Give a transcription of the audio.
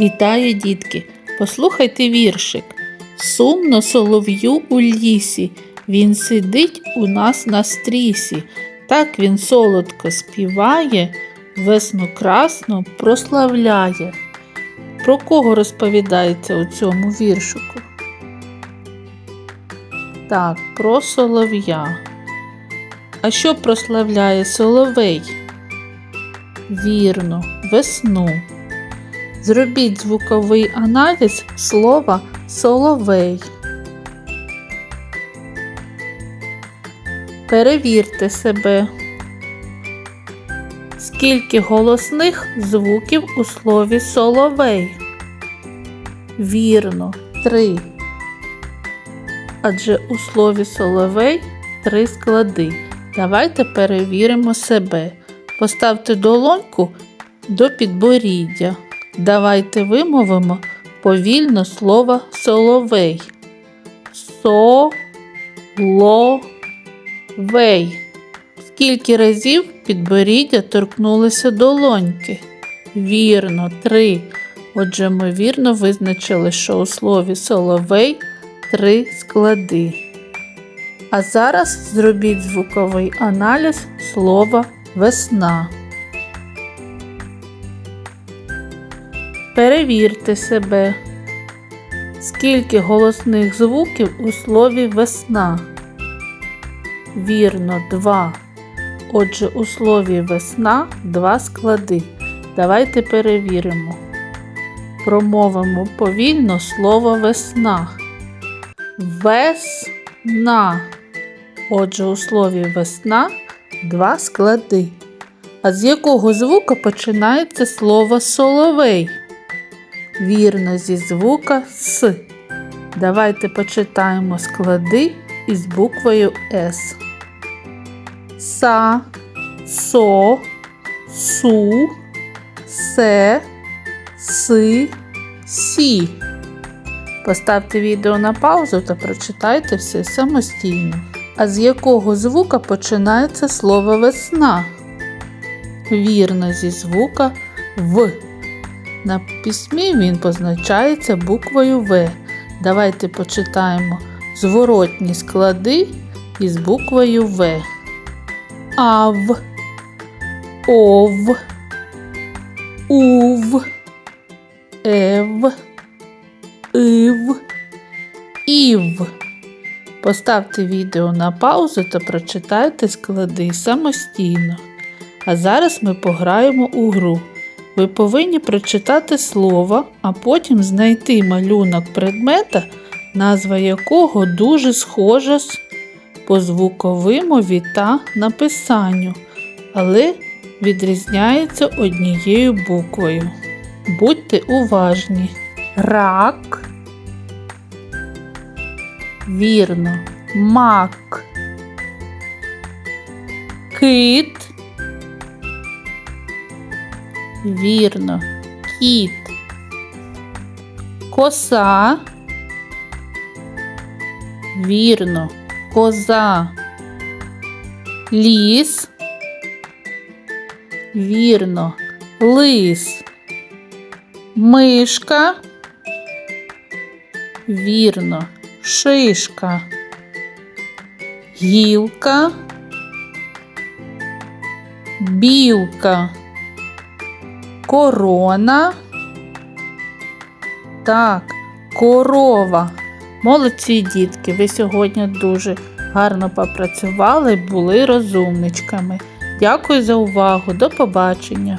Вітаю, дітки! Послухайте віршик. Сумно солов'ю у лісі, він сидить у нас на стрісі. Так він солодко співає, весну красну прославляє. Про кого розповідається у цьому віршику? Так, про солов'я. А що прославляє соловей? Вірно, весну. Зробіть звуковий аналіз слова соловей. Перевірте себе. Скільки голосних звуків у слові соловей? Вірно, три. Адже у слові соловей три склади. Давайте перевіримо себе. Поставте долоньку до підборіддя. Давайте вимовимо повільно слово соловей. Со-ло-вей. Скільки разів підборіддя торкнулося долоньки? Вірно, три. Отже, ми вірно визначили, що у слові соловей три склади. А зараз зробіть звуковий аналіз слова весна. Перевірте себе. Скільки голосних звуків у слові весна? Вірно, два. Отже, у слові весна два склади. Давайте перевіримо. Промовимо повільно слово весна. Весна. Отже, у слові весна два склади. А з якого звука починається слово соловей? Вірно, зі звука С. Давайте почитаємо склади із буквою С. Са, со, су, се, си, сі. Поставте відео на паузу та прочитайте все самостійно. А з якого звука починається слово весна? Вірно, зі звука В. На письмі він позначається буквою В. Давайте почитаємо зворотні склади із буквою В. Ав, Ов, Ув, Ев, Ив, Ів. Поставте відео на паузу та прочитайте склади самостійно. А зараз ми пограємо у гру. Ви повинні прочитати слово, а потім знайти малюнок предмета, назва якого дуже схожа з- по звуковимові та написанню, але відрізняється однією буквою. Будьте уважні. Рак. Вірно. Мак. Кит. Вірно. Кіт. Коса. Вірно. Коза. Ліс. Вірно. Лис. Мишка. Вірно. Шишка. Гілка. Білка корона. Так, корова. Молодці дітки, ви сьогодні дуже гарно попрацювали, були розумничками. Дякую за увагу. До побачення.